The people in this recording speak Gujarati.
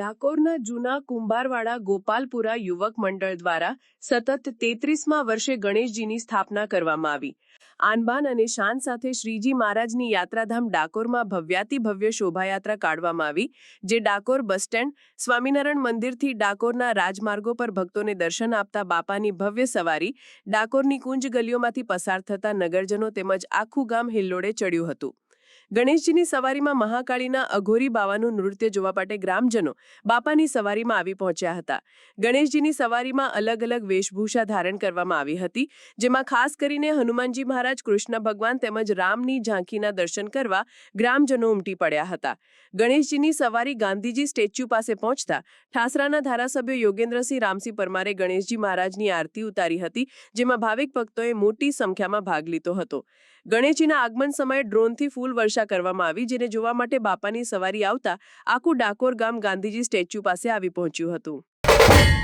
ડાકોરના જૂના કુંભારવાડા ગોપાલપુરા યુવક મંડળ દ્વારા સતત તેત્રીસમાં વર્ષે ગણેશજીની સ્થાપના કરવામાં આવી. આનબાન અને શાન સાથે શ્રીજી મહારાજની યાત્રાધામ ડાકોરમાં ભવ્યાતિ ભવ્ય શોભાયાત્રા કાઢવામાં આવી, જે ડાકોર બસ સ્ટેન્ડ, સ્વામિનારાયણ મંદિરથી ડાકોરના રાજમાર્ગો પર ભક્તોને દર્શન આપતા બાપાની ભવ્ય સવારી, ડાકોરની કુંજ ગલીઓમાંથી પસાર થતા નગરજનો તેમજ આખું ગામ હિલ્લોળે ચડ્યું હતું. ગણેશજીની સવારીમાં મહાકાળીના અઘોરી બાવાનું નૃત્ય જોવા માટે ગ્રામજનો બાપાની સવારીમાં આવી પહોંચ્યા હતા. ગણેશજીની સવારીમાં અલગ અલગ વેશભૂષા ધારણ કરવામાં આવી હતી, જેમાં ખાસ કરીને હનુમાનજી મહારાજ કૃષ્ણ ભગવાન તેમજ રામની ઝાંખીના દર્શન કરવા ગ્રામજનો ઉમટી પડ્યા હતા. ગણેશજીની સવારી ગાંધીજી સ્ટેચ્યુ પાસે પહોંચતા ઠાસરાના ધારાસભ્ય યોગેન્દ્રસિંહ રામસિંહ પરમારે ગણેશજી મહારાજની આરતી ઉતારી હતી, જેમાં ભાવિક ભક્તોએ મોટી સંખ્યામાં ભાગ લીધો હતો. ગણેશજીના આગમન સમયે ડ્રોનથી ફૂલ વર્ષા કરવામાં આવી, જેને જોવા માટે બાપાની સવારી આવતા આખું ડાકોર ગામ ગાંધીજી સ્ટેચ્યુ પાસે આવી પહોંચ્યું હતું.